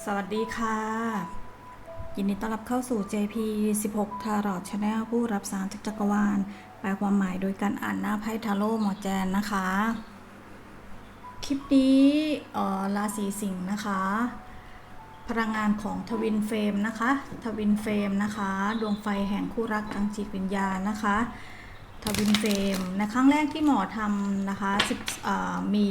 สวัสดีค่ะ ยินดีต้อนรับเข้าสู่ JP 16 Tarot Channel ผู้รับสารจากจักรวาล แปลความหมายโดยการอ่านหน้าไพ่ทาโร่หมอแจนนะคะ คลิปนี้ราศีสิงห์นะคะ พลังงานของทวินเฟรมนะคะ ทวินเฟรมนะคะ ดวงไฟแห่งคู่รักทางจิตวิญญาณนะคะ ทวินเฟรมในครั้งแรกที่หมอทำนะคะ10มี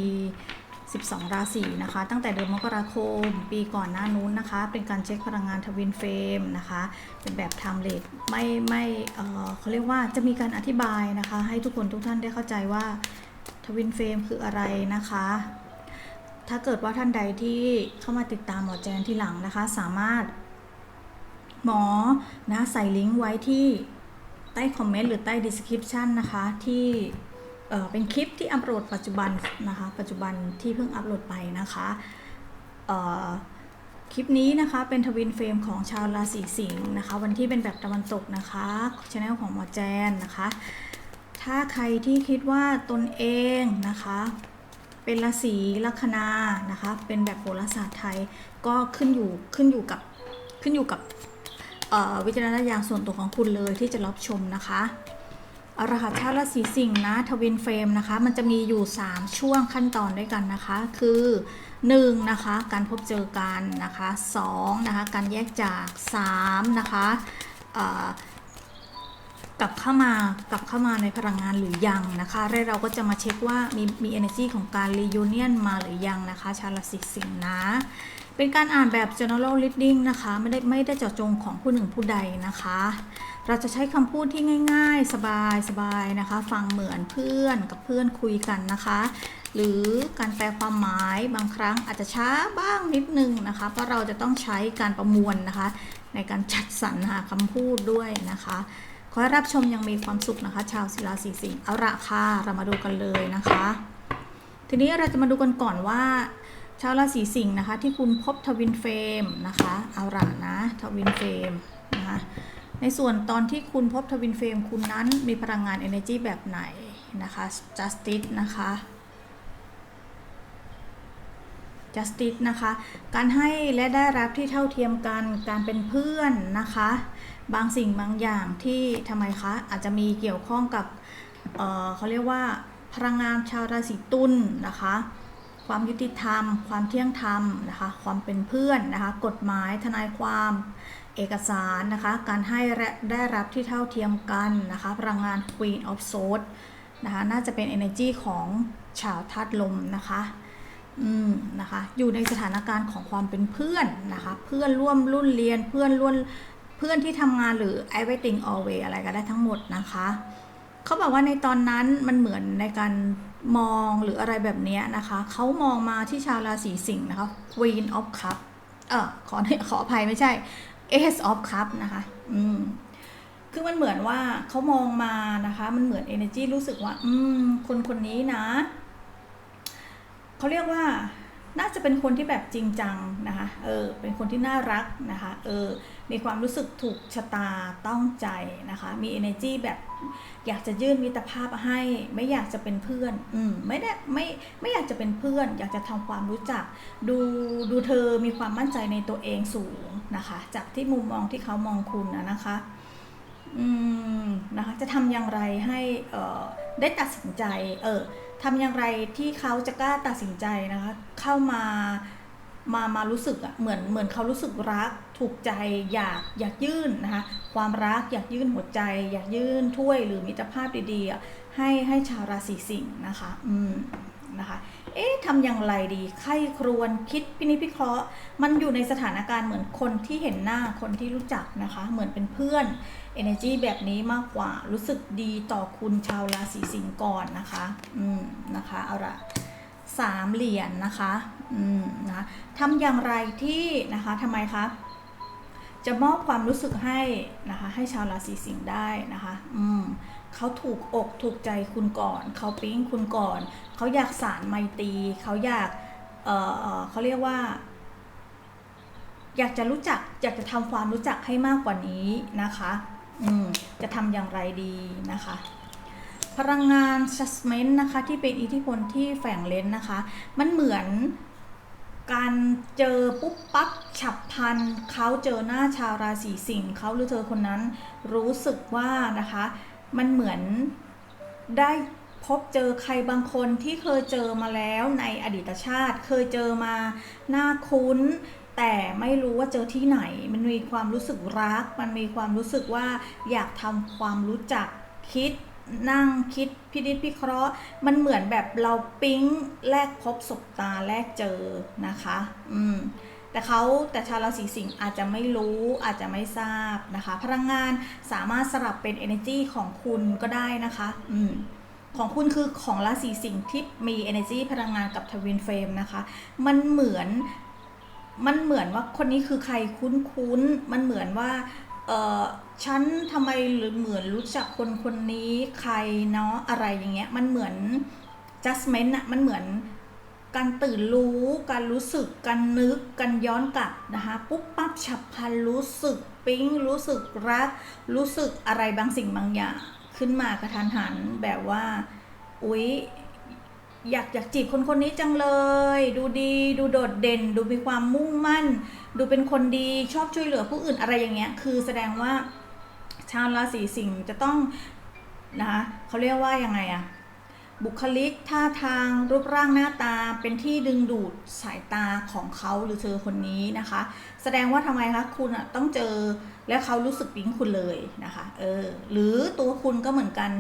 12 ราศีนะคะ ตั้งแต่เดือนมกราคม ปีก่อนหน้านู้นนะคะ เป็นการเช็คพลังงานทวินเฟรมนะคะ เป็นแบบไทม์เลทไม่ไม่เออเขาเรียกว่าจะมีการอธิบายนะคะ ให้ทุกคนทุกท่านได้เข้าใจว่าทวินเฟรมคืออะไรนะคะ ถ้าเกิดว่าท่านใดที่เข้ามาติดตามหมอแจนที่หลังนะคะ สามารถ หมอนะใส่ลิงก์ไว้ที่ใต้คอมเมนต์หรือใต้ description นะคะที่ เป็นคลิปที่อัปโหลดปัจจุบันนะคะ ปัจจุบันที่เพิ่งอัปโหลดไปนะคะคลิปนี้นะคะเป็นทวินเฟรมของชาวราศีสิงห์นะคะ วันที่เป็นแบบตะวันตกนะคะช anel ของหมอแจนนะคะ ถ้าใครที่คิดว่าตนเองนะคะ เป็นราศีลัคนานะคะ เป็นแบบโหราศาสตร์ไทยก็ขึ้นอยู่ขึ้นอยู่กับขึ้นอยู่กับวิจารณญาณส่วนตัวของคุณเลยที่จะรับชมนะคะ รหัสชาติราศีสิงห์นะทวินเฟรมนะคะ มันจะมีอยู่ 3 ช่วงขั้นตอนด้วยกันนะคะ คือ 1. นะคะ การพบเจอกันนะคะ 2. นะคะ การแยกจาก 3. นะคะกลับเข้ามากลับเข้ามาในพลังงานหรือยังนะคะแล้วเราก็จะมาเช็คว่ามีมี energy ของการ reunion มาหรือยังนะคะ ชาวราศีสิงห์นะ เป็นการอ่านแบบ general reading นะคะ ไม่ได้ไม่ได้เจาะจงของผู้หนึ่งผู้ใดนะคะ เราจะใช้คำพูดที่ง่าย ๆ สบายสบายนะคะ ฟังเหมือนเพื่อนกับเพื่อนคุยกันนะคะ หรือการแปลความหมายบางครั้งอาจจะช้าบ้างนิดนึงนะคะ เพราะเราจะต้องใช้การประมวลนะคะ ในการจัดสรรหาคำพูดด้วยนะคะขอให้รับชมยังมีความสุขนะคะ ชาวศิลาสีสิงเอาละค่ะเรามาดูกันเลยนะคะ ทีนี้เราจะมาดูกันก่อนว่า ชาวราศีสิงห์นะคะ ที่คุณพบทวินเฟรมนะคะ เอาละนะทวินเฟรมนะคะในส่วนตอนที่คุณพบทวินเฟรมคุณนั้นมีพลังงาน energy แบบไหนนะคะ justice นะคะ justice นะคะ การให้และได้รับที่เท่าเทียมกัน การเป็นเพื่อนนะคะ บางสิ่งบางอย่างที่ทำไมคะ อาจจะมีเกี่ยวข้องกับเเขาเรียกว่าพลังงานชาวราศีตุลนะคะ ความยุติธรรม ความเที่ยงธรรมนะคะ ความเป็นเพื่อนนะคะ กฎหมายทนายความ เอกสารนะคะ การให้และได้รับที่เท่าเทียมกันนะคะ พลังงาน Queen of Swords นะคะ น่าจะเป็น energy ของชาวธาตุลมนะคะ อืมนะคะ อยู่ในสถานการณ์ของความเป็นเพื่อนนะคะ เพื่อนร่วมรุ่นเรียน เพื่อนร่วมเพื่อนที่ทำงานหรือ everything always อะไรก็ได้ทั้งหมดนะคะ เขาบอกว่าในตอนนั้นมันเหมือนในการ มองหรืออะไรแบบนี้นะคะเขามองมาที่ชาวราศีสิงห์นะคะ Queen of Cup เออขอขออภัยไม่ใช่ Ace of Cup นะคะ อืมคือมันเหมือนว่าเขามองมานะคะ มันเหมือน energy รู้สึกว่า อืม คนคนนี้นะเขาเรียกว่า น่าจะเป็นคนที่แบบจริงจังนะคะ เออ เป็นคนที่น่ารักนะคะ เออ มีความรู้สึกถูกชะตาต้องใจนะคะ มี energy แบบอยากจะยื่นมิตรภาพให้ ไม่อยากจะเป็นเพื่อน อืมไม่ได้ไม่ไม่อยากจะเป็นเพื่อน อยากจะทำความรู้จัก ดูดูเธอมีความมั่นใจในตัวเองสูงนะคะ จากที่มุมมองที่เขามองคุณนะนะคะอืมนะคะจะทำอย่างไรให้เอ่อได้ตัดสินใจ เออทำอย่างไรที่เขาจะกล้าตัดสินใจนะคะ เข้ามา มามารู้สึกอะเหมือนเหมือนเขารู้สึกรักถูกใจอยากอยากยื่นนะคะความรักอยากยื่นหัวใจ อยากยื่นถ้วยหรือมิตรภาพดีๆอะให้ให้ชาวราศีสิงห์นะคะอืมนะคะเอ๊ะทำอย่างไรดีใครครวญคิดพินิจพิเคราะห์ มันอยู่ในสถานการณ์เหมือนคนที่เห็นหน้าคนที่รู้จักนะคะ เหมือนเป็นเพื่อน energy แบบนี้มากกว่ารู้สึกดีต่อคุณชาวราศีสิงห์ก่อนนะคะ อืมนะคะเอาละ สามเหรียญนะคะอืมนะทำอย่างไรที่นะคะทำไมคะจะมอบความรู้สึกให้นะคะ ให้ชาวราศีสิงห์ได้นะคะ อืมเขาถูกอกถูกใจคุณก่อน เขาปิ๊งคุณก่อน เขาอยากสารไมตรีเขาอยาก เออเอ่อเขาเรียกว่า อยากจะรู้จัก อยากจะทำความรู้จักให้มากกว่านี้นะคะ อืม จะทำอย่างไรดีนะคะ พลังงาน judgment นะคะ ที่เป็นอิทธิพลที่แฝงเลนนะคะ มันเหมือนการเจอปุ๊บปั๊บฉับพลันเขาเจอหน้าชาวราศีสิงห์เขาหรือเธอคนนั้นรู้สึกว่านะคะ มันเหมือนได้พบเจอใครบางคนที่เคยเจอมาแล้วในอดีตชาติ เคยเจอมาหน้าคุ้น แต่ไม่รู้ว่าเจอที่ไหน มันมีความรู้สึกรัก มันมีความรู้สึกว่าอยากทำความรู้จักคิด นั่งคิดพินิจพิเคราะห์ มันเหมือนแบบเราปิ๊งแลกพบศบตาแลกเจอนะคะ อืมแต่เขาแต่ชาวราศีสิงห์อาจจะไม่รู้อาจจะไม่ทราบนะคะ พลังงานสามารถสลับเป็น energy ของคุณก็ได้นะคะ อืมของคุณคือของราศีสิงห์ที่มี energy พลังงานกับทวินเฟรมนะคะ มันเหมือนมันเหมือนว่าคนนี้คือใครคุ้นๆมันเหมือนว่า เออฉันทำไมหรือเหมือนรู้จักคนคนนี้ใครเนาะอะไรอย่างเงี้ยมันเหมือน judgment อะมันเหมือนการตื่นรู้ การรู้สึก การนึก การย้อนกลับนะคะปุ๊บปั๊บฉับพลันรู้สึกปิ๊งรู้สึกรัก รู้สึกอะไรบางสิ่งบางอย่าง ขึ้นมากระทันหันแบบว่า อุ๊ย อยากอยากจีบคนคนนี้จังเลย ดูดีดูโดดเด่น ดูมีความมุ่งมั่น ดูเป็นคนดีชอบช่วยเหลือผู้อื่นอะไรอย่างเงี้ย คือแสดงว่าชาวราศีสิงห์จะต้องนะคะเขาเรียกว่ายังไงอะบุคลิกท่าทางรูปร่างหน้าตาเป็นที่ดึงดูดสายตาของเขาหรือเธอคนนี้นะคะ แสดงว่าทำไมคะคุณอะต้องเจอแล้วเขารู้สึกปิ๊งคุณเลยนะคะเออหรือตัวคุณก็เหมือนกัน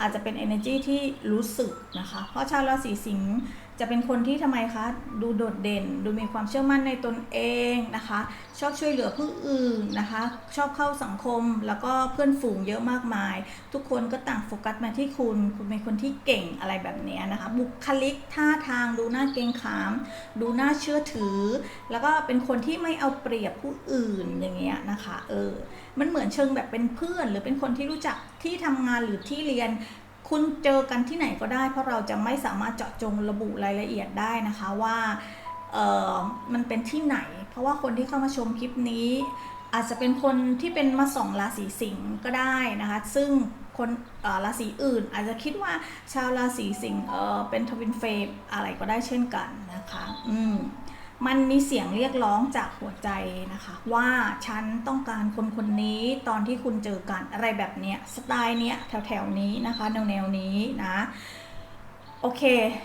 อาจจะเป็น energy ที่รู้สึกนะคะ เพราะชาวราศีสิงห์ จะเป็นคนที่ทำไมคะ ดูโดดเด่น ดูมีความเชื่อมั่นในตนเองนะคะ ชอบช่วยเหลือผู้อื่นนะคะ ชอบเข้าสังคมแล้วก็เพื่อนฝูงเยอะมากมาย ทุกคนก็ต่างโฟกัสมาที่คุณ คุณเป็นคนที่เก่งอะไรแบบนี้นะคะ บุคลิกท่าทางดูน่าเกรงขาม ดูน่าเชื่อถือ แล้วก็เป็นคนที่ไม่เอาเปรียบผู้อื่นอย่างเงี้ยนะคะ เออ มันเหมือนเชิงแบบเป็นเพื่อน หรือเป็นคนที่รู้จักที่ทำงานหรือที่เรียน คุณเจอกันที่ไหนก็ได้ เพราะเราจะไม่สามารถเจาะจงระบุรายละเอียดได้นะคะว่ามันเป็นที่ไหน เพราะว่าคนที่เข้ามาชมคลิปนี้ อาจจะเป็นคนที่เป็นมาสองราศีสิงห์ก็ได้นะคะ ซึ่งคนราศีอื่น อาจจะคิดว่าชาวราศีสิงห์เออเป็นทวินเฟมอะไรก็ได้เช่นกันนะคะ อืม มันมีเสียงเรียกร้องจากหัวใจนะคะ ว่าฉันต้องการคนคนนี้ตอนที่คุณเจอกันอะไรแบบเนี้ยสไตล์เนี้ยแถวแถวๆนี้นะคะแนวแนวๆนี้นะโอเค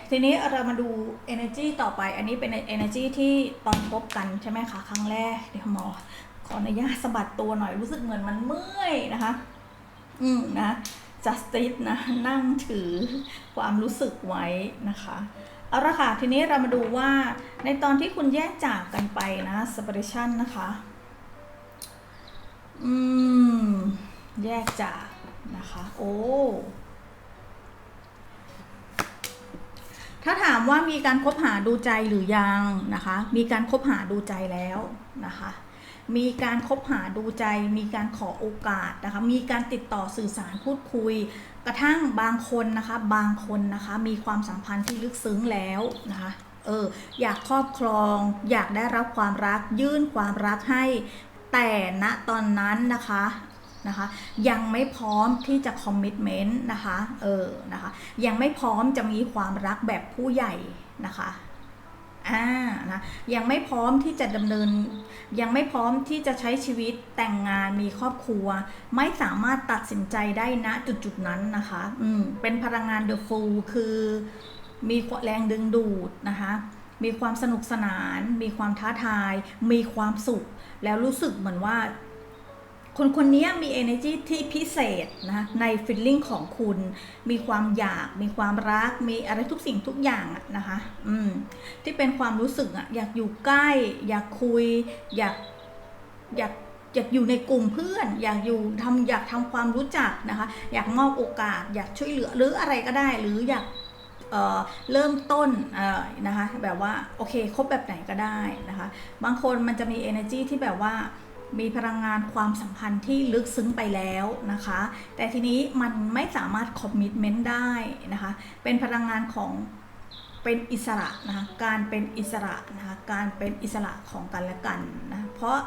ทีนี้เรามาดู energy ต่อไป อันนี้เป็น energy ที่ตอนพบกันใช่ไหมคะ ครั้งแรก เดี๋ยวหมอ ขออนุญาตสะบัดตัวหน่อย รู้สึกเหมือนมันเมื่อยนะคะ อืมนะ justice นะ นั่งถือความรู้สึกไว้นะคะ เอาละค่ะ ทีนี้เรามาดูว่าในตอนที่คุณแยกจากกันไปนะ separation นะคะ อืม แยกจากนะคะ โอ้ ถ้าถามว่ามีการคบหาดูใจหรือยังนะคะ มีการคบหาดูใจแล้วนะคะ มีการคบหาดูใจ มีการขอโอกาสนะคะ มีการติดต่อสื่อสารพูดคุย กระทั่งบางคนนะคะ บางคนนะคะ มีความสัมพันธ์ที่ลึกซึ้งแล้วนะคะเอออยากครอบครอง อยากได้รับความรัก ยื่นความรักให้ แต่ณตอนนั้นนะคะนะคะ ยังไม่พร้อมที่จะคอมมิ t เมนต์นะคะ เออนะคะ ยังไม่พร้อมจะมีความรักแบบผู้ใหญ่นะคะ อ่านะยังไม่พร้อมที่จะดำเนิน ยังไม่พร้อมที่จะใช้ชีวิตแต่งงานมีครอบครัว ไม่สามารถตัดสินใจได้ณจุดๆนั้นนะคะอืมเป็นพลังงานเดอะฟูลคือมีแรงดึงดูดนะคะมีความสนุกสนาน มีความท้าทาย มีความสุข แล้วรู้สึกเหมือนว่า คนคนนี้มี energy ที่พิเศษนะใน feeling ของคุณ มีความอยาก มีความรัก มีอะไรทุกสิ่งทุกอย่างนะคะ อืม ที่เป็นความรู้สึกอะอยากอยู่ใกล้ อยากคุย อยาก อยากอยากอยู่ในกลุ่มเพื่อน อยากอยู่ทำอยากทำความรู้จักนะคะ อยากมอบโอกาส อยากช่วยเหลือหรืออะไรก็ได้ หรืออยากเเริ่มต้นนะคะ แบบว่าโอเคคบแบบไหนก็ได้นะคะ บางคนมันจะมี energy ที่แบบว่า มีพลังงานความสัมพันธ์ที่ลึกซึ้งไปแล้วนะคะ แต่ทีนี้มันไม่สามารถคอมมิชเมนต์ได้นะคะ เป็นพลังงานของเป็นอิสระนะคะ การเป็นอิสระนะคะ การเป็นอิสระของกันและกันนะ เพราะ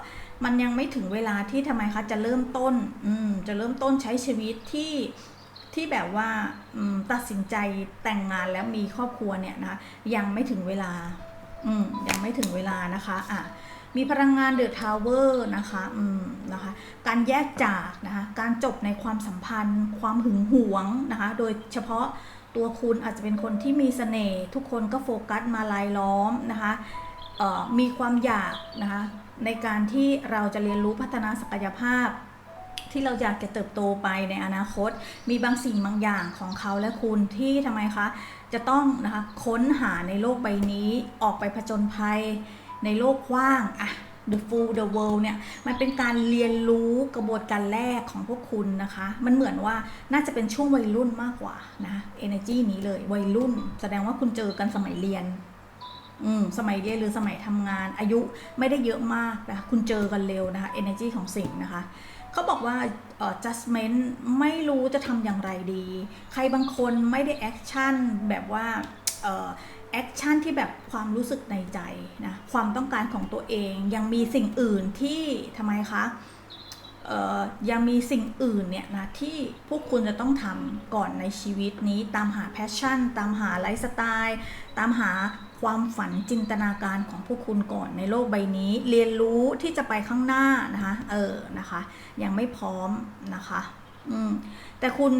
มันยังไม่ถึงเวลาที่ทำไมคะจะเริ่มต้น อืม จะเริ่มต้นใช้ชีวิตที่ที่แบบว่าตัดสินใจแต่งงานแล้วมีครอบครัวเนี่ยนะคะยังไม่ถึงเวลา อืม ยังไม่ถึงเวลานะคะ อะ มีพลังงานเดอะทาวเวอร์นะคะอืมนะคะ การแยกจากนะคะ การจบในความสัมพันธ์ ความหึงหวงนะคะ โดยเฉพาะตัวคุณอาจจะเป็นคนที่มีเสน่ห์ทุกคนก็โฟกัสมาลายล้อมนะคะเอ่อมีความอยากนะคะในการที่เราจะเรียนรู้พัฒนาศักยภาพ ที่เราอยากจะเติบโตไปในอนาคต มีบางสิ่งบางอย่างของเขาและคุณที่ทำไมคะ จะต้องนะคะค้นหาในโลกใบนี้ออกไปผจญภัย ในโลกกว้างอะ The Full the World เนี่ยมันเป็นการเรียนรู้กระบวนการแรกของพวกคุณนะคะ มันเหมือนว่าน่าจะเป็นช่วงวัยรุ่นมากกว่านะ energy นี้เลยวัยรุ่น แสดงว่าคุณเจอกันสมัยเรียนอืมสมัยเรียนหรือสมัยทำงานอายุไม่ได้เยอะมากนะคุณเจอกันเร็วนะคะ energy ของสิ่งนะคะเขาบอกว่าเอ่อ judgment ไม่รู้จะทำอย่างไรดี ใครบางคนไม่ได้ action แบบว่าเอ่อ action ที่แบบความรู้สึกในใจนะความต้องการของตัวเองยังมีสิ่งอื่นที่ทำไมคะยังมีสิ่งอื่นเนี่ยนะที่พวกคุณจะต้องทำก่อนในชีวิตนี้ตามหา passion ตามหาไลฟ์สไตล์ ตามหาความฝันจินตนาการของพวกคุณก่อนในโลกใบนี้ เรียนรู้ที่จะไปข้างหน้านะคะเออนะคะ ยังไม่พร้อมนะคะอืมแต่คุณ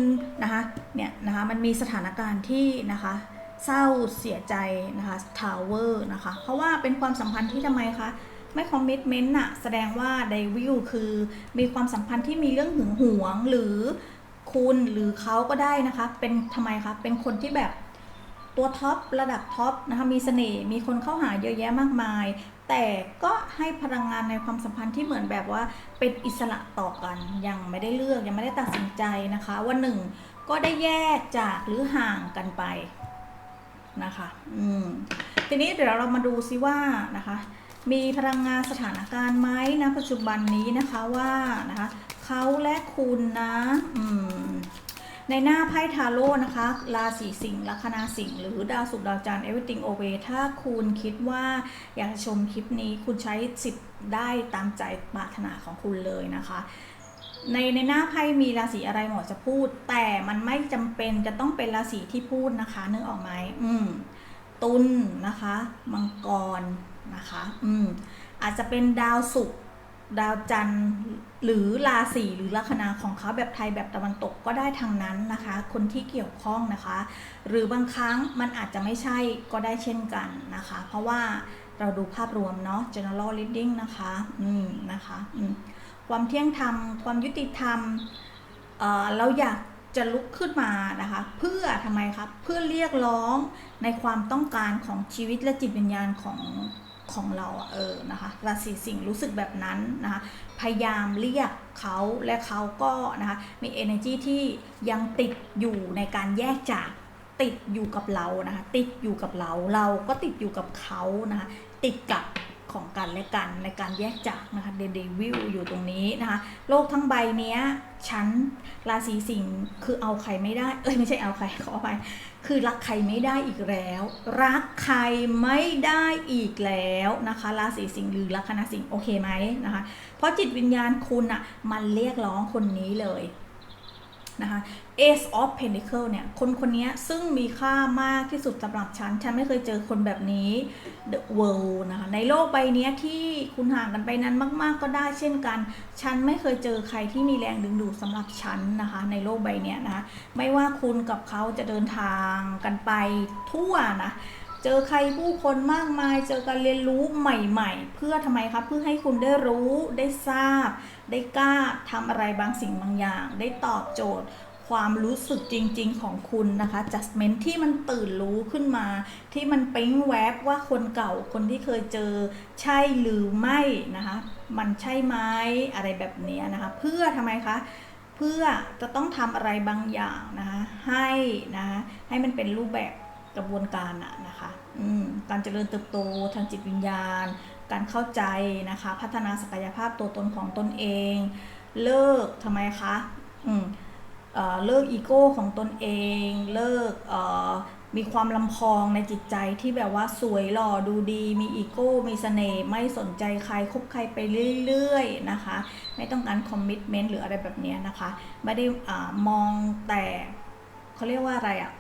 นะคะเนี่ยนะคะมันมีสถานการณ์ที่นะคะ เศร้าเสียใจนะคะทาวเวอร์นะคะเพราะว่าเป็นความสัมพันธ์ที่ทำไมคะไม่คอมมิชเมนต์อะแสดงว่าไดวิลคือมีความสัมพันธ์ที่มีเรื่องหึงหวงหรือคุณหรือเขาก็ได้นะคะ เป็นทำไมคะเป็นคนที่แบบตัวท็อประดับท็อปนะคะมีเสน่ห์มีคนเข้าหาเยอะแยะมากมาย แต่ก็ให้พลังงานในความสัมพันธ์ที่เหมือนแบบว่าเป็นอิสระต่อกันยังไม่ได้เลือกยังไม่ได้ตัดสินใจนะคะ ว่าหนึ่งก็ได้แยกจากหรือห่างกันไป นะคะ อืม ทีนี้เดี๋ยวเรามาดูซิว่านะคะ มีพลังงานสถานการณ์ไหมนะปัจจุบันนี้นะคะว่านะคะเขาและคุณนะอืมในหน้าไพ่ทาโร่นะคะ ราศีสิงห์ลัคนาสิงห์หรือดาวศุกร์ดาวจันทร์ everything over ถ้าคุณคิดว่าอยากจะชมคลิปนี้คุณใช้สิทธิ์ได้ตามใจปรารถนาของคุณเลยนะคะ ในในหน้าไพ่มีราศีอะไรหมอจะพูด แต่มันไม่จำเป็นจะต้องเป็นราศีที่พูดนะคะนึกออกไหมอืม ตุลนะคะ มังกรนะคะ อืม อาจจะเป็นดาวศุกร์ดาวจันทร์หรือราศีหรือลัคนาของเขาแบบไทยแบบตะวันตกก็ได้ทางนั้นนะคะ คนที่เกี่ยวข้องนะคะ หรือบางครั้งมันอาจจะไม่ใช่ก็ได้เช่นกันนะคะ เพราะว่าเราดูภาพรวมเนาะ general reading นะคะ อืมนะคะ อืม ความเที่ยงธรรม ความยุติธรรมเเราอยากจะลุกขึ้นมานะคะ เพื่อทำไมครับเพื่อเรียกร้องในความต้องการของชีวิตและจิตวิญญาณของของเราเออนะคะราศีสิงห์รู้สึกแบบนั้นนะคะพยายามเรียกเขาและเขาก็นะคะมี energy ที่ยังติดอยู่ในการแยกจากติดอยู่กับเรานะคะติดอยู่กับเราเราก็ติดอยู่กับเขานะคะติดกับ ของกันและกันในการแยกจากนะคะเดวิลอยู่ตรงนี้นะคะ โลกทั้งใบเนี้ยฉันราศีสิงห์คือเอาใครไม่ได้ เอ้ยไม่ใช่เอาใครขอไปคือรักใครไม่ได้อีกแล้ว รักใครไม่ได้อีกแล้วนะคะ ราศีสิงห์หรือลัคนาสิงห์โอเคไหมนะคะ เพราะจิตวิญญาณคุณอะมันเรียกร้องคนนี้เลย นะคะ Ace of Pentacle เนี่ย คนคนนี้ซึ่งมีค่ามากที่สุดสำหรับฉัน ฉันไม่เคยเจอคนแบบนี้ The World นะคะ ในโลกใบเนี้ยที่คุณห่างกันไปนั้นมาก ๆ ก็ได้เช่นกัน ฉันไม่เคยเจอใครที่มีแรงดึงดูดสำหรับฉันนะคะ ในโลกใบเนี้ยนะะไม่ว่าคุณกับเขาจะเดินทางกันไปทั่วนะ เจอใครผู้คนมากมาย เจอการเรียนรู้ใหม่ ๆ เพื่อทำไมคะเพื่อให้คุณได้รู้ได้ทราบ ได้กล้าทำอะไรบางสิ่งบางอย่าง ได้ตอบโจทย์ความรู้สึกจริง ๆ ของคุณนะคะ judgment ที่มันตื่นรู้ขึ้นมา ที่มันปิ๊งแวบว่าคนเก่าคนที่เคยเจอใช่หรือไม่นะคะ มันใช่ไหมอะไรแบบนี้นะคะ เพื่อทำไมคะ เพื่อจะต้องทำอะไรบางอย่างนะคะ ให้นะคะให้มันเป็นรูปแบบกระบวนการอะนะ การเจริญเติบโตทางจิตวิญญาณ การเข้าใจนะคะ พัฒนาศักยภาพตัวตนของตนเอง เลิกทำไมคะอืมเลิกอีโก้ของตนเอง เลิกมีความลำพองในจิตใจที่แบบว่าสวยหล่อดูดี มีอีโก้ มีเสน่ห์ไม่สนใจใครคบใครไปเรื่อยๆนะคะ ไม่ต้องการคอมมิชเมนต์หรืออะไรแบบนี้นะคะ ไม่ได้อมองแต่เขาเรียกว่าอะไรอะ่ะ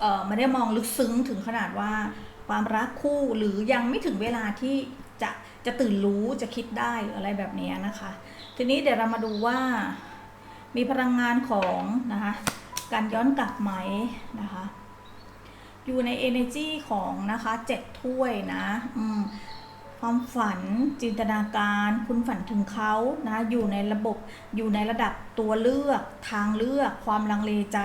เออไม่ได้มองลึกซึ้งถึงขนาดว่าความรักคู่หรือยังไม่ถึงเวลาที่จะจะตื่นรู้จะคิดได้หรืออะไรแบบนี้นะคะ ทีนี้เดี๋ยวเรามาดูว่า มีพลังงานของนะคะการย้อนกลับไหมนะคะ อยู่ใน energy ของนะคะเจ็ดถ้วยนะ อืม ความฝันจินตนาการ คุณฝันถึงเขานะอยู่ในระบบอยู่ในระดับตัวเลือกทางเลือก ความลังเลใจ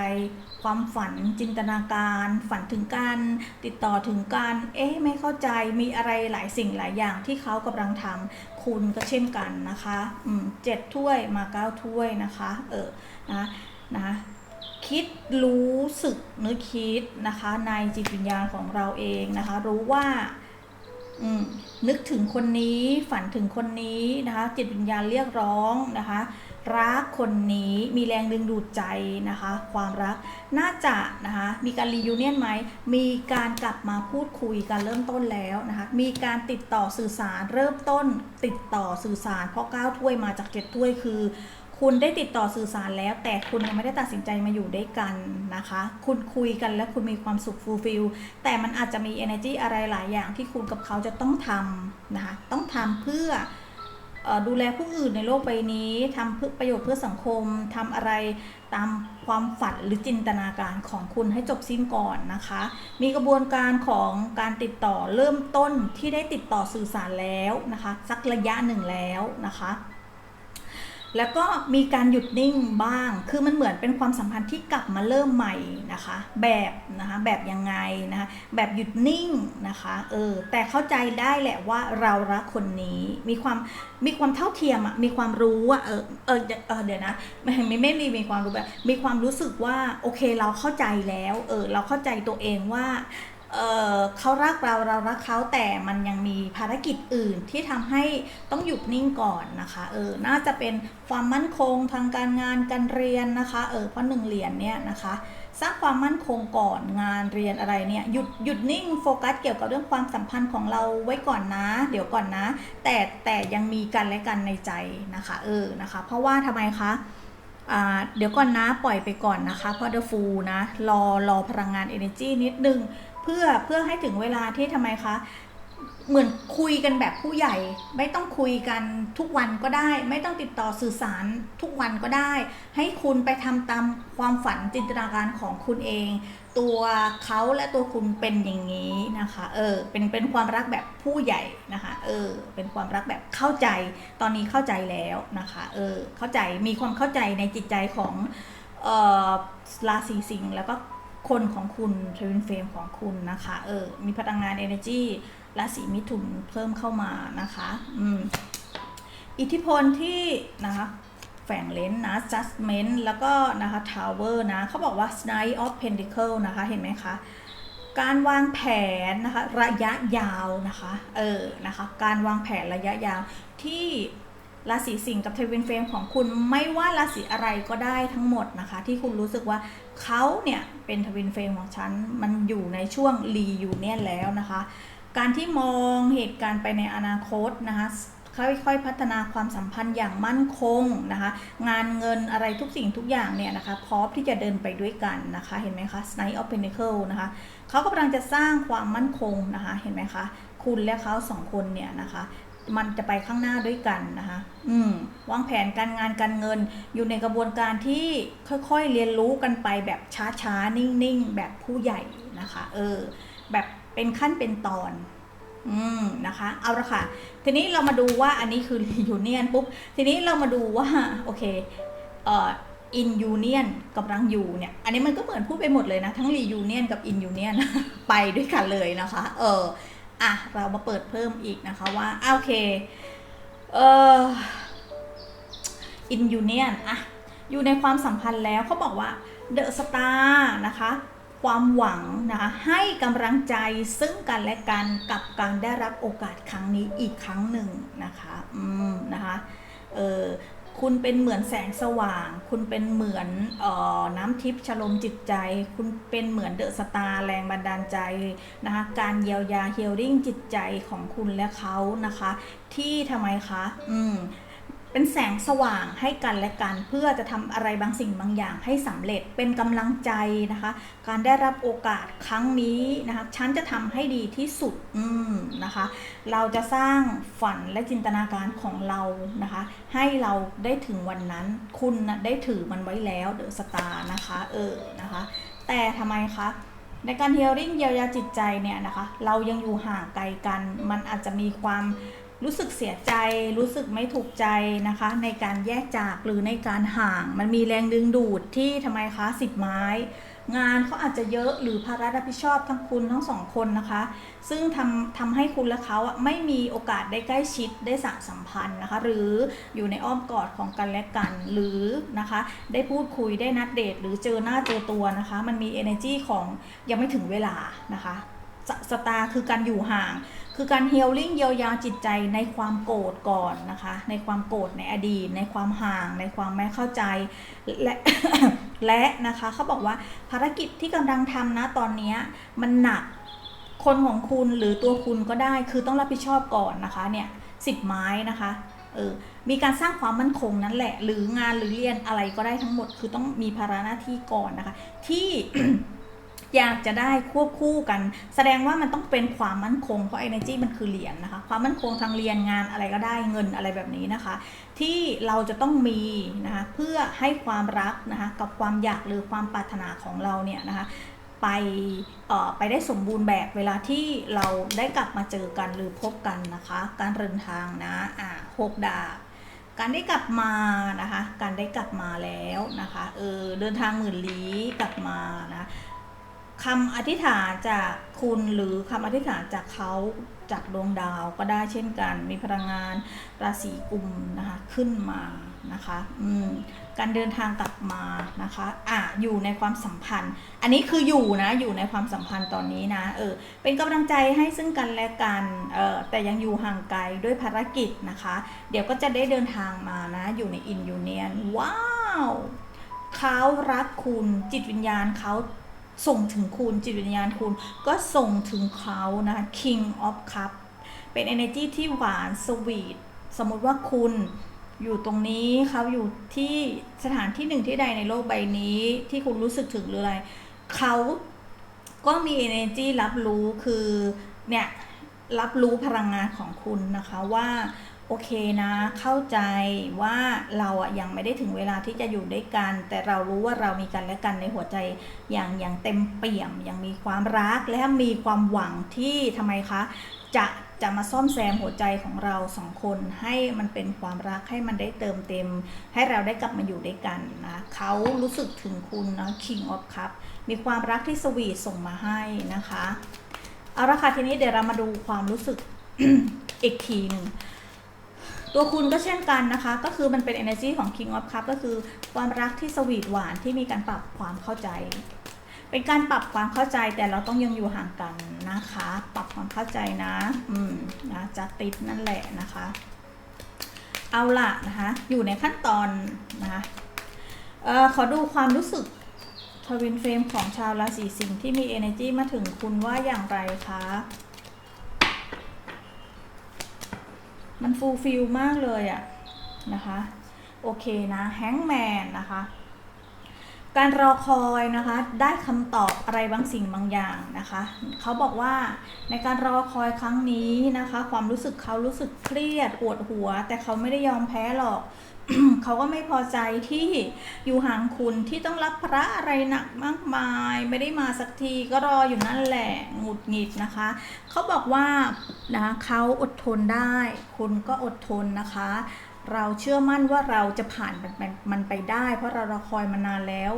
ความฝันจินตนาการ ฝันถึงการติดต่อถึงการเอ๊ะไม่เข้าใจมีอะไรหลายสิ่งหลายอย่างที่เขากำลังทำคุณก็เช่นกันนะคะอืมเจ็ดถ้วยมาเก้าถ้วยนะคะเออนะนะคิดรู้สึกนึกคิดนะคะในจิตวิญญาณของเราเองนะคะ รู้ว่า นึกถึงคนนี้ฝันถึงคนนี้นะคะ จิตวิญญาณเรียกร้องนะคะ รักคนนี้มีแรงดึงดูดใจนะคะ ความรักน่าจะนะคะ มีการรียูเนียนไหมมีการกลับมาพูดคุยกันเริ่มต้นแล้วนะคะ มีการติดต่อสื่อสารเริ่มต้นติดต่อสื่อสาร เพราะก้าถ้วยมาจากเจ็ดถ้วยคือ คุณได้ติดต่อสื่อสารแล้ว แต่คุณยังไม่ได้ตัดสินใจมาอยู่ด้วยกันนะคะ คุณคุยกันแล้วคุณมีความสุขฟูลฟิลแต่มันอาจจะมี energy อะไรหลายอย่างที่คุณกับเขาจะต้องทำนะคะ ต้องทำเพื่ออดูแลผู้อื่นในโลกใบนี้ทำเพื่อประโยชน์เพื่อสังคมทำอะไรตามความฝันหรือจินตนาการของคุณให้จบสิ้นก่อนนะคะ มีกระบวนการของการติดต่อเริ่มต้นที่ได้ติดต่อสื่อสารแล้วนะคะ สักระยะหนึ่งแล้วนะคะ แล้วก็มีการหยุดนิ่งบ้าง คือมันเหมือนเป็นความสัมพันธ์ที่กลับมาเริ่มใหม่นะคะ แบบนะคะแบบยังไงนะคะแบบหยุดนิ่งนะคะเออแต่เข้าใจได้แหละว่าเรารักคนนี้มีความมีความเท่าเทียมอะมีความรู้ว่าเออเออเออเดี๋ยวนะไม่ไม่ไม่มีมีความรู้แบบมีความรู้สึกว่าโอเคเราเข้าใจแล้วเออเราเข้าใจตัวเองว่า เเขารักเราเรารักเขาแต่มันยังมีภารกิจอื่นที่ทำให้ต้องหยุดนิ่งก่อนนะคะเออน่าจะเป็นความมั่นคงทางการงานการเรียนนะคะเออเพราะหนึ่งเหรียญเนี่ยนะคะสร้างความมั่นคงก่อนงานเรียนอะไรเนี่ยหยุดหยุดนิ่งโฟกัสเกี่ยวกับเรื่องความสัมพันธ์ของเราไว้ก่อนนะ เดี๋ยวก่อนนะ แต่แต่ยังมีกันและกันในใจนะคะเออนะคะ เพราะว่าทำไมคะเดี๋ยวก่อนนะปล่อยไปก่อนนะคะพราะเดอะฟูนะรอรอพลังงาน energy นิดนึง เพื่อเพื่อให้ถึงเวลาที่ทำไมคะ เหมือนคุยกันแบบผู้ใหญ่ ไม่ต้องคุยกันทุกวันก็ได้ ไม่ต้องติดต่อสื่อสารทุกวันก็ได้ ให้คุณไปทำตามความฝันจินตนาการของคุณเอง ตัวเขาและตัวคุณเป็นอย่างนี้นะคะเออเป็นเป็นความรักแบบผู้ใหญ่นะคะเออเป็นความรักแบบเข้าใจตอนนี้เข้าใจแล้วนะคะเออเข้าใจมีความเข้าใจในจิตใจของออราศีสิงห์แล้วก็ คนของคุณเทวินเฟรมของคุณนะคะ เออ มีพลังงาน energy ราศีมิถุนเพิ่มเข้ามานะคะ อืม อิทธิพลที่นะคะแฝงเลนส์นะ judgment แล้วก็นะคะ tower นะเขาบอกว่า knight of pentacle นะคะ เห็นไหมคะ การวางแผนนะคะ ระยะยาวนะคะ เออ นะคะ การวางแผนระยะยาวที่ ราศีสิงห์กับทวินเฟรมของคุณไม่ว่าราศีอะไรก็ได้ทั้งหมดนะคะ ที่คุณรู้สึกว่าเขาเนี่ยเป็นทวินเฟรมของฉัน มันอยู่ในช่วงรีอยู่เนี่ยแล้วนะคะ การที่มองเหตุการณ์ไปในอนาคตนะคะค่อยๆพัฒนาความสัมพันธ์อย่างมั่นคงนะคะ งานเงินอะไรทุกสิ่งทุกอย่างเนี่ยนะคะพร้อมที่จะเดินไปด้วยกันนะคะ เห็นไหมคะ Knight of Pentacle นะคะเขากำลังจะสร้างความมั่นคงนะคะ เห็นไหมคะ คุณและเขาสองคนเนี่ยนะคะ มันจะไปข้างหน้าด้วยกันนะคะอืมวางแผนการงานการเงิน อยู่ในกระบวนการที่ค่อยๆเรียนรู้กันไปแบบช้าๆ นิ่งๆ แบบผู้ใหญ่นะคะ เออ แบบเป็นขั้นเป็นตอนอืมนะคะ เอาละค่ะ ทีนี้เรามาดูว่าอันนี้คือยูเนียนปุ๊บ ทีนี้เรามาดูว่า โอเค เอ่อ in union กำลังอยู่เนี่ย อันนี้มันก็เหมือนพูดไปหมดเลยนะ ทั้ง reunion กับ in union ไปด้วยกันเลยนะคะ เออ อะ เรามาเปิดเพิ่มอีกนะคะว่าอะโอเค เออ in union อะอยู่ในความสัมพันธ์แล้วเขาบอกว่า the star นะคะความหวังนะคะให้กำลังใจซึ่งกันและกันกับการได้รับโอกาสครั้งนี้อีกครั้งหนึ่งนะคะ อืมนะคะ เออ คุณเป็นเหมือนแสงสว่าง คุณเป็นเหมือนออน้ำทิพย์ชโลมจิตใจ คุณเป็นเหมือนเดอะสตาร์แรงบันดาลใจนะคะการเยียวยาเฮลลิ่งจิตใจของคุณและเขานะคะ ที่ทำไมคะ อืม เป็นแสงสว่างให้กันและกัน เพื่อจะทำอะไรบางสิ่งบางอย่างให้สำเร็จเป็นกำลังใจนะคะ การได้รับโอกาสครั้งนี้นะคะฉันจะทำให้ดีที่สุดอืมนะคะ เราจะสร้างฝันและจินตนาการของเรานะคะ ให้เราได้ถึงวันนั้น คุณนะได้ถือมันไว้แล้วเดอะสตาร์นะคะเออนะคะ แต่ทำไมคะในการเฮลริ่งเยียวยาจิตใจเนี่ยนะคะ เรายังอยู่ห่างไกลกัน มันอาจจะมีความ รู้สึกเสียใจรู้สึกไม่ถูกใจนะคะ ในการแยกจากหรือในการห่าง มันมีแรงดึงดูดที่ทำไมคะสิบไม้ งานเขาอาจจะเยอะหรือภาระรับผิดชอบทั้งคุณทั้งสองคนนะคะ ซึ่งทำทำให้คุณและเขาอะไม่มีโอกาสได้ใกล้ชิดได้สานสัมพันธ์นะคะ หรืออยู่ในอ้อมกอดของกันและกันหรือนะคะ ได้พูดคุยได้นัดเดทหรือเจอหน้าเจอตัวนะคะ มันมี energy ของยังไม่ถึงเวลานะคะสสตาร์คือการอยู่ห่าง คือการ healing เยียวยาจิตใจในความโกรธก่อนนะคะ ในความโกรธในอดีต ในความห่าง ในความไม่เข้าใจ และและนะคะเขาบอกว่าภารกิจที่กำลังทำนะตอนนี้มันหนักคนของคุณหรือตัวคุณก็ได้คือต้องรับผิดชอบก่อนนะคะเนี่ยสิบไม้นะคะเออมีการสร้างความมั่นคงนั่นแหละ หรืองานหรือเรียนอะไรก็ได้ทั้งหมด คือต้องมีภาระหน้าที่ก่อนนะคะ ที่ อยากจะได้ควบคู่กัน แสดงว่ามันต้องเป็นความมั่นคงเพราะ energy มันคือเหรียญนะคะ ความมั่นคงทางเรียนงานอะไรก็ได้เงินอะไรแบบนี้นะคะ ที่เราจะต้องมีนะคะเพื่อให้ความรักนะคะกับความอยากหรือความปรารถนาของเราเนี่ยนะคะไปเออไปได้สมบูรณ์แบบเวลาที่เราได้กลับมาเจอกันหรือพบกันนะคะ การเดินทางนะอ่าหกดาบการได้กลับมานะคะ การได้กลับมาแล้วนะคะ เออเดินทางหมื่นลี้กลับมานะ คำอธิษฐานจากคุณหรือคำอธิษฐานจากเขาจากดวงดาวก็ได้เช่นกัน มีพลังงานราศีกุมนะคะขึ้นมานะคะอืมการเดินทางกลับมานะคะอะอยู่ในความสัมพันธ์ อันนี้คืออยู่นะอยู่ในความสัมพันธ์ตอนนี้นะเออเป็นกำลังใจให้ซึ่งกันและกันเออแต่ยังอยู่ห่างไกลด้วยภารกิจนะคะ เดี๋ยวก็จะได้เดินทางมานะอยู่ในอินยูเนียนว้าวเขารักคุณจิตวิญญาณเขา ส่งถึงคุณจิตวิญญาณคุณก็ส่งถึงเขานะ King of Cup เป็น energy ที่หวานสวีทสมมุติว่าคุณอยู่ตรงนี้เขาอยู่ที่สถานที่หนึ่งที่ใดในโลกใบนี้ที่คุณรู้สึกถึงหรืออะไรเขาก็มี energy รับรู้คือเนี่ยรับรู้พลังงานของคุณนะคะว่า โอเคนะ เข้าใจว่าเราอะยังไม่ได้ถึงเวลาที่จะอยู่ด้วยกัน แต่เรารู้ว่าเรามีกันและกันในหัวใจอย่างอย่างเต็มเปี่ยม ยังมีความรักและมีความหวังที่ทำไมคะจะจะมาซ่อมแซมหัวใจของเราสองคนให้มันเป็นความรักให้มันได้เติมเต็ม ให้เราได้กลับมาอยู่ด้วยกันนะเขารู้สึกถึงคุณนะ King of Cup มีความรักที่สวีทส่งมาให้นะคะ เอาละค่ะทีนี้เดี๋ยวเรามาดูความรู้สึกอีกทีหนึ่ง ตัวคุณก็เช่นกันนะคะ ก็คือมันเป็น energy ของ King of Cup ก็คือความรักที่สวีทหวานที่มีการปรับความเข้าใจ เป็นการปรับความเข้าใจแต่เราต้องยังอยู่ห่างกันนะคะ ปรับความเข้าใจนะ อืมนะจะติดนั่นแหละนะคะ เอาละนะคะ อยู่ในขั้นตอนนะคะเอ่อขอดูความรู้สึกทวินเฟรมของชาวราศีสิงห์ที่มี energy มาถึงคุณว่าอย่างไรคะ มันฟูลฟิลมากเลยอะนะคะ โอเคนะแฮงแมนนะคะ การรอคอยนะคะ ได้คำตอบอะไรบางสิ่งบางอย่างนะคะ เขาบอกว่าในการรอคอยครั้งนี้นะคะ ความรู้สึกเขารู้สึกเครียดปวดหัว แต่เขาไม่ได้ยอมแพ้หรอก เขาก็ไม่พอใจที่อยู่ห่างคุณที่ต้องรับภาระอะไรหนักมากมาย ไม่ได้มาสักทีก็รออยู่นั่นแหละหงุดหงิดนะคะ เขาบอกว่านะเขาอดทนได้ คุณก็อดทนนะคะ เราเชื่อมั่นว่าเราจะผ่านมันไปได้ เพราะเรารอคอยมานานแล้ว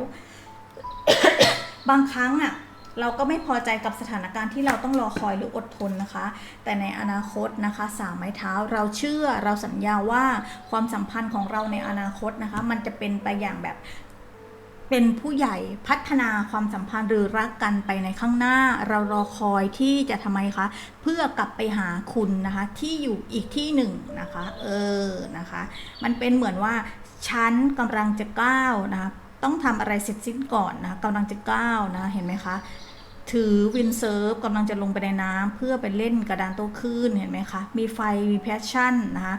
บางครั้งอะ เราก็ไม่พอใจกับสถานการณ์ที่เราต้องรอคอยหรืออดทนนะคะ แต่ในอนาคตนะคะสามไม้เท้าเราเชื่อเราสัญญาว่าความสัมพันธ์ของเราในอนาคตนะคะ มันจะเป็นไปอย่างแบบเป็นผู้ใหญ่พัฒนาความสัมพันธ์หรือรักกันไปในข้างหน้า เรารอคอยที่จะทำไมคะ เพื่อกลับไปหาคุณนะคะ ที่อยู่อีกที่หนึ่งนะคะ เออนะคะ มันเป็นเหมือนว่าฉันกำลังจะก้าวนะคะต้องทำอะไรเสร็จสิ้นก่อนนะกำลังจะก้าวนะเห็นไหมคะ ถือวินเซิร์ฟกำลังจะลงไปในน้ำเพื่อไปเล่นกระดานโต้คลื่นเห็นไหมคะ มีไฟ มีแพชชั่นนะคะ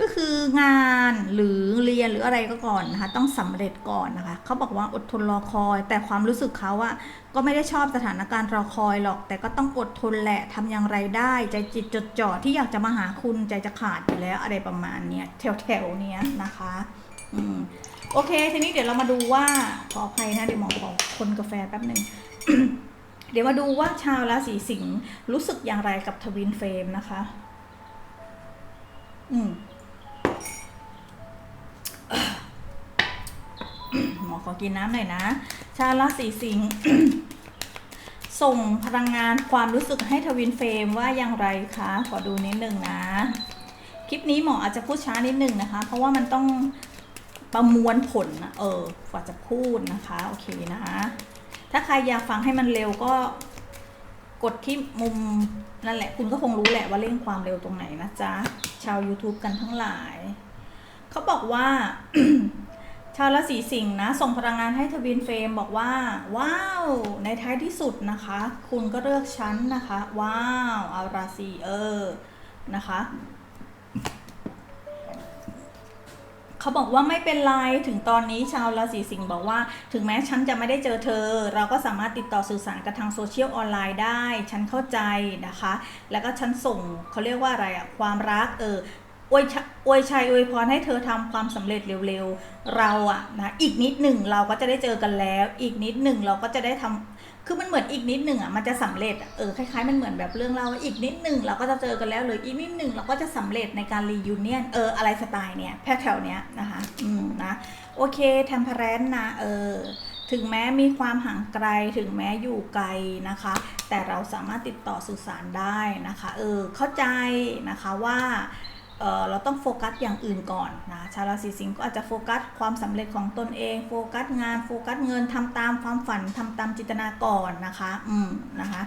ก็คืองานหรือเรียนหรืออะไรก็ก่อนนะคะต้องสำเร็จก่อนนะคะเขาบอกว่าอดทนรอคอย แต่ความรู้สึกเขาอะก็ไม่ได้ชอบสถานการณ์รอคอยหรอก แต่ก็ต้องอดทนแหละทำอย่างไรได้ ใจจิตจดจ่อที่อยากจะมาหาคุณใจจะขาดอยู่แล้วอะไรประมาณเนี้ยแถวๆเนี้ยนะคะอืมโอเค ทีนี้เดี๋ยวเรามาดูว่าขออภัยนะเดี๋ยวหมอขอคนกาแฟแป๊บหนึ่ง เดี๋ยวมาดูว่าชาวราศีสิงห์รู้สึกอย่างไรกับทวินเฟรมนะคะ อืมหมอขอกินน้ำหน่อยนะ ชาวราศีสิงห์ส่งพลังงานความรู้สึกให้ทวินเฟรมว่าอย่างไรคะ ขอดูนิดหนึ่งนะ คลิปนี้หมออาจจะพูดช้านิดหนึ่งนะคะ เพราะว่ามันต้องประมวลผลนะเออกว่าจะพูดนะคะ โอเคนะคะ ถ้าใครอยากฟังให้มันเร็วก็กดที่มุมนั่นแหละ คุณก็คงรู้แหละว่าเร่งความเร็วตรงไหนนะจ๊ะ ชาว YouTube กันทั้งหลาย เขาบอกว่า ชาวราศีสิงห์นะ ส่งพลังงานให้ทวินเฟรมบอกว่า ว้าว ในท้ายที่สุดนะคะ คุณก็เลือกฉันนะคะ ว้าว เอาราศีเออนะคะ เขาบอกว่าไม่เป็นไรถึงตอนนี้ชาวราศีสิงห์บอกว่า ถึงแม้ฉันจะไม่ได้เจอเธอ เราก็สามารถติดต่อสื่อสารกับทางโซเชียลออนไลน์ได้ ฉันเข้าใจนะคะ แล้วก็ฉันส่งเขาเรียกว่าอะไรอะความรักเออ อวยชอวยชัยอวยพรให้เธอทำความสำเร็จเร็วๆ เราอะนะอีกนิดหนึ่งเราก็จะได้เจอกันแล้ว อีกนิดหนึ่งเราก็จะได้ทำคือมันเหมือนอีกนิดหนึ่งอะมันจะสำเร็จเออคล้ายๆมันเหมือนแบบเรื่องเราอีกนิดหนึ่งเราก็จะเจอกันแล้วหรืออีกนิดหนึ่งเราก็จะสำเร็จในการรียูเนียนเอออะไรสไตล์เนี้ยแพทแถวเนี้ยนะคะอืมนะโอเคแทมเพรนนะเออถึงแม้มีความห่างไกลถึงแม้อยู่ไกลนะคะ แต่เราสามารถติดต่อสื่อสารได้นะคะ เออเข้าใจนะคะว่า เเราต้องโฟกัสอย่างอื่นก่อนนะชาวราศีสิงห์ก็อาจจะโฟกัสความสำเร็จของตนเอง โฟกัสงานโฟกัสเงินทำตามความฝันทำตามจินตนาก่อนนะคะอืมนะคะ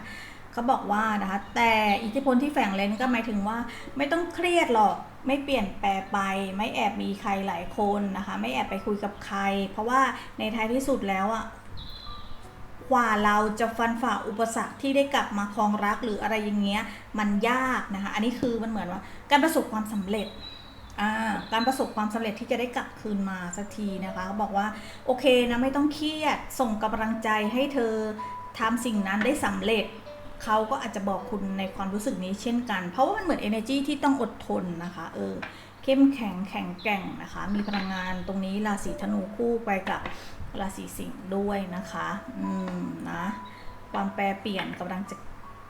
เขาบอกว่านะคะแต่อิทธิพลที่แฝงเลนก็หมายถึงว่าไม่ต้องเครียดหรอกไม่เปลี่ยนแปลไป ไม่แอบมีใครหลายคนนะคะ ไม่แอบไปคุยกับใคร เพราะว่าในท้ายที่สุดแล้วอะ กว่าเราจะฟันฝ่าอุปสรรคที่ได้กลับมาครองรักหรืออะไรอย่างเงี้ยมันยากนะคะ อันนี้คือมันเหมือนว่าการประสบความสำเร็จการประสบความสำเร็จที่จะได้กลับคืนมาสักทีนะคะเขาบอกว่าโอเคนะไม่ต้องเครียดส่งกำลังใจให้เธอทำสิ่งนั้นได้สำเร็จเขาก็อาจจะบอกคุณในความรู้สึกนี้เช่นกัน เพราะว่ามันเหมือน energy ที่ต้องอดทนนะคะเออเข้มแข็งแข็งแกร่งนะคะ มีพลังงานตรงนี้ราศีธนูคู่ไปกับ ราศีสิงห์ด้วยนะคะ อืมนะ ความแปรเปลี่ยนกำลังจะ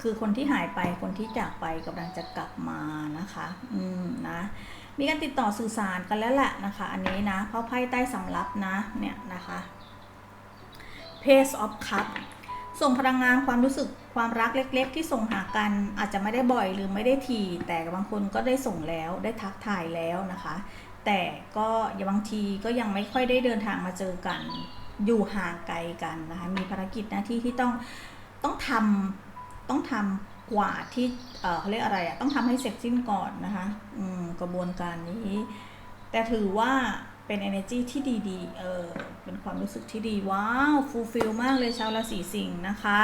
คือคนที่หายไปคนที่จากไปกำลังจะกลับมานะคะ อืมนะ มีการติดต่อสื่อสารกันแล้วแหละนะคะ อันนี้นะ เพราะไพ่ใต้สำรับนะ เนี่ยนะคะ Page of Cup ส่งพลังงานความรู้สึกความรักเล็ก ๆ ที่ส่งหากันอาจจะไม่ได้บ่อยหรือไม่ได้ทีแต่บางคนก็ได้ส่งแล้วได้ทักทายแล้วนะคะ แต่ก็ยบางทีก็ยังไม่ค่อยได้เดินทางมาเจอกัน อยู่ห่างไกลกันนะคะมีภารกิจหน้าที่ที่ต้องต้องทำต้องทำกว่าที่เขาเรียกอะไรอะต้องทำให้เสร็จสิ้นก่อนนะคะกระบวนการนี้ แต่ถือว่าเป็น energy ที่ดีๆ เออ เป็นความรู้สึกที่ดี ว้าว ฟูลฟิลมากเลยชาวราศีสิงห์นะคะ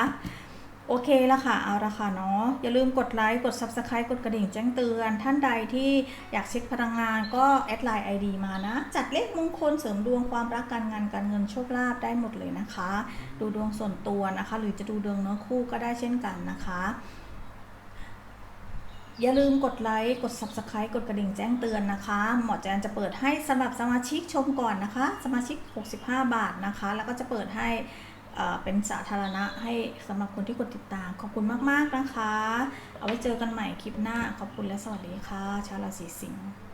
โอเคละค่ะ เอาละค่ะเนาะ อย่าลืมกดไลค์ กด Subscribe กดกระดิ่งแจ้งเตือน ท่านใดที่อยากเช็คพลังงานก็แอดไลน์ ID มานะ จัดเลขมงคลเสริมดวงความรักการงานการเงินโชคลาภได้หมดเลยนะคะ ดูดวงส่วนตัวนะคะ หรือจะดูดวงเนื้อคู่ก็ได้เช่นกันนะคะอย่าลืมกดไลค์ กด Subscribe กดกระดิ่งแจ้งเตือนนะคะ หมอแจนจะเปิดให้สำหรับสมาชิกชมก่อนนะคะ สมาชิก 65 บาทนะคะ แล้วก็จะเปิดให้ เป็นสาธารณะให้สำหรับคนที่กดติดตาม ขอบคุณมาก ๆ นะคะ เอาไว้เจอกันใหม่คลิปหน้า ขอบคุณและสวัสดีค่ะ ชาวราศีสิงห์